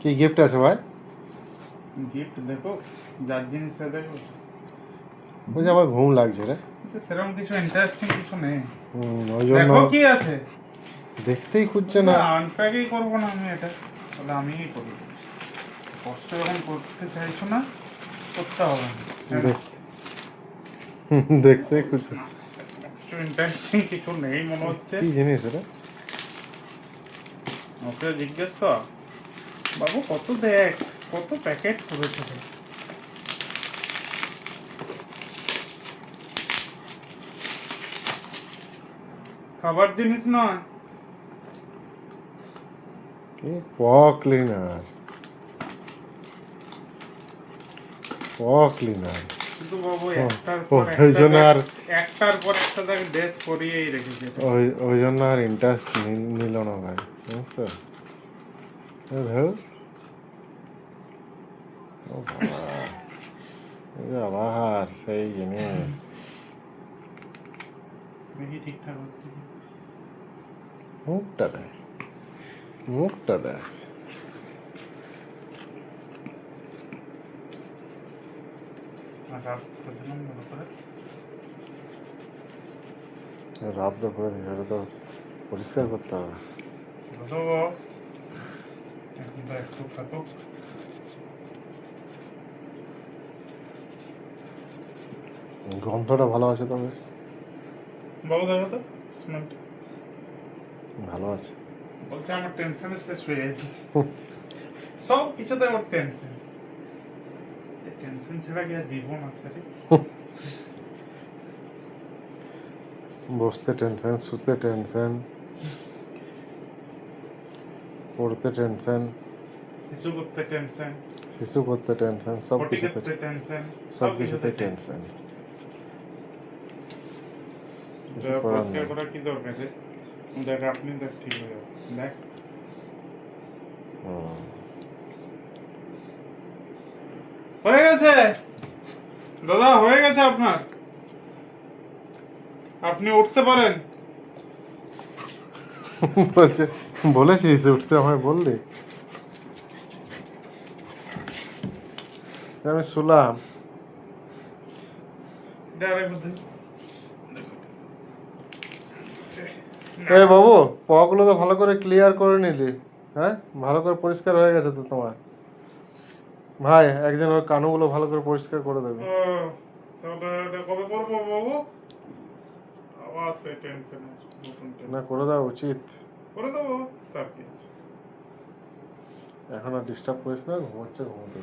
কি গিফট আছে ভাই? গিফট দেখো যার জিনিসটা দেখো। বলছি আমার ঘুম লাগছে রে। সেরকম কিছু ইন্টারেস্টিং কিছু নেই। ওই জন্য দেখো কি আছে। দেখতেই খুঁজছে না। আনপ্যাকই করব না আমি এটা। তাহলে আমিই করে। কষ্ট যখন করতে চাইছো না করতে হবে না। দেখতে খুঁজছে। কিছু ইন্টারেস্টিং কিছু নেই মনে হচ্ছে। কি জিনিস রে? ওকে জিজ্ঞেস কর। বাবু কত দেখ কত প্যাকেট করেছে খাবার জিনিস নয়। ক্লিনার ক্লিনার ওই জন্য আর- একটার পর একটা দেখ ড্রেস করিয়েই রেখেছে। ওই ওই জন্য আর ইন্টারেস্ট নিল না ভাই বুঝছ এ ধুর। ও বাবা এই আবার সেই জিনিস দেখি ঠিকঠাক হচ্ছে কি। মুখটা দেখ মুখটা দেখ আর রাত করেছিলাম ভালো করে রাব তো করে দিই ওটা তো পরিষ্কার করতে হবে তো একটু থাকুক গন্ধটা ভালো আছে তো বেশ? বাবু দেখো তো স্মেলটা। ভালো আছে। বলছে আমার টেনশন শেষ হয়ে গেছে। সব কিছুতে ওর টেনশন টেনশন ছাড়া কি আর জীবন আছে রে? বসতে টেনশন শুতে টেনশন পড়তে টেনশন। কিছু করতে টেনশন। শিশু করতে টেনশন সব কিছুতে টেনশন সব কিছুতে টেনশন। কিছু করার পরিষ্কার করা কি দরকার দেখ আপনি দেখ ঠিক হয়ে যাবে। দেখ। হয়ে গেছে? দাদা হয়ে গেছে আপনার? আপনি উঠতে পারেন। বলছে বলেছিস উঠতে আমায় বললি? আমি শুলাম। ডাইরেক্ট এই বাবু পগুলো তো ভালো করে ক্লিয়ার করে নিলি। হ্যাঁ? ভালো করে পরিষ্কার হয়ে গেছে তো তোমার। ভাই একদিন ওর কানুগুলো ভালো করে পরিষ্কার করে দেবে। ও, তাহলে এটা কবে করব বাবু? আবার সে টেনশন না করে দেওয়া উচিত। করে দেবো তার কি আছে এখন আর ডিস্টার্ব করিস না ঘুমাচ্ছে ঘুমোতে